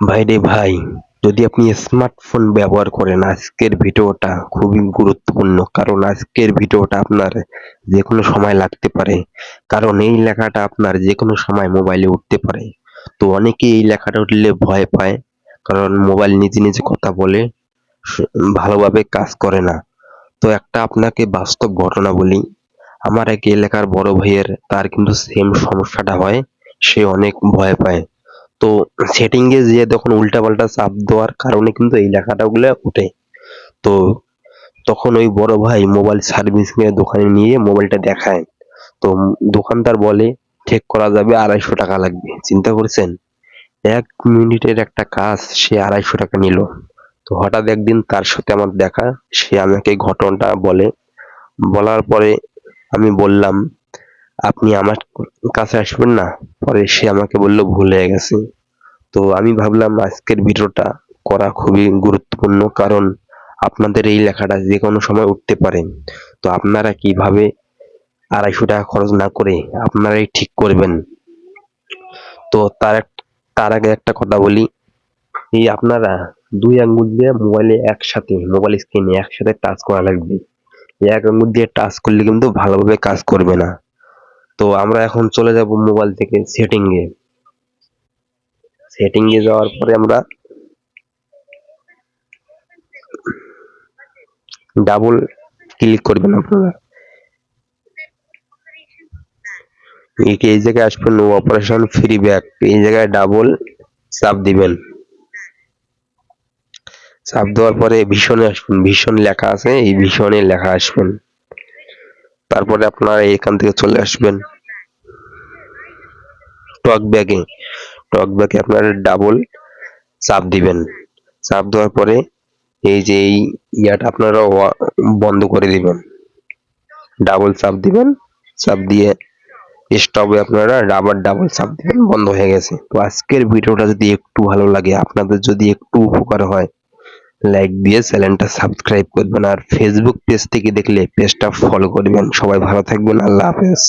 ভাই রে ভাই, যদি আপনি স্মার্টফোন ব্যবহার করেন, আজকের ভিডিওটা খুবই গুরুত্বপূর্ণ। কারণ আজকের ভিডিওটা আপনার যে কোনো সময় লাগতে পারে। কারণ এই লেখাটা আপনার যে কোনো সময় মোবাইলে উঠতে পারে। তো অনেকেই এই লেখাটা উঠলে ভয় পায়। কারণ মোবাইল নিজে নিজে কথা বলে ভালোভাবে কাজ করে না। তো একটা আপনাকে বাস্তব ঘটনা বলি। আমার এক এলাকার বড় ভাইয়ের, তার কিন্তু সেম সমস্যাটা হয়। সে অনেক ভয় পায়। তো সেটিংয়ে যেয়ে তখন উল্টাপাল্টা চাপ দেওয়ার কারণে কিন্তু এই লেখাটা গুলো ওঠে। তো তখন ওই বড় ভাই মোবাইল সার্ভিসিং এর দোকানে নিয়ে মোবাইলটা দেখায়। তো দোকানদার বলে ঠিক করা যাবে, আড়াইশো টাকা লাগবে। চিন্তা করছেন? এক মিনিটের একটা কাজ, সে আড়াইশো টাকা নিল। তো হঠাৎ একদিন তার সাথে আমার দেখা, সে আমাকে ঘটনাটা বলে। বলার পরে আমি বললাম আপনি আমার কাছে আসবেন না। পরে সে আমাকে বলল, ভুল গেছে। তো আমি ভাবলাম, আজকের ভিডিওটা করা খুবই গুরুত্বপূর্ণ, কারণ আপনাদের এই লেখাটা যে কোনো সময় উঠতে পারে। তো আপনারা কীভাবে আড়াইশো টাকা খরচ না করে আপনারাই ঠিক করবেন? তো তার তার আগে একটা কথা বলি। এই আপনারা দুই আঙ্গুল দিয়ে মোবাইলে একসাথে, মোবাইল স্ক্রিনে একসাথে টাচ করা লাগবে। এক আঙ্গুল দিয়ে টাচ করলে কিন্তু ভালোভাবে কাজ করবে না। তো আমরা এখন চলে যাব মোবাইল থেকে সেটিং এ। সেটিং এ যাওয়ার পরে আমরা ডাবল ক্লিক করবেন আপনারা। এই জায়গায় আসবেন অপারেশন ফ্রি ব্যাক এই জায়গায় ডাবল চাপ দিবেন। চাপ দেওয়ার পরে ভীষণে আসবেন, ভীষণ লেখা আছে, এই ভীষণে লেখা আসবেন। তারপরে আপনারা এখান থেকে চলে আসবেন টক ব্যাগে। টক ব্যাগে আপনারা ডাবল চাপ দিবেন। চাপ দেওয়ার পরে এই যে এই ইয়াটা আপনারা বন্ধ করে দিবেন। ডাবল চাপ দিবেন। চাপ দিয়ে স্টপে আপনারা আবার ডাবল চাপ দিবেন, বন্ধ হয়ে গেছে। তো আজকের ভিডিওটা যদি একটু ভালো লাগে, আপনাদের যদি একটু উপকার হয় লাইক দিয়ে চ্যানেলটা সাবস্ক্রাইব করবেন। আর ফেসবুক পেজ থেকে দেখলে পেজটা ফলো করবেন। সবাই ভালো থাকবেন। আল্লাহ হাফেজ।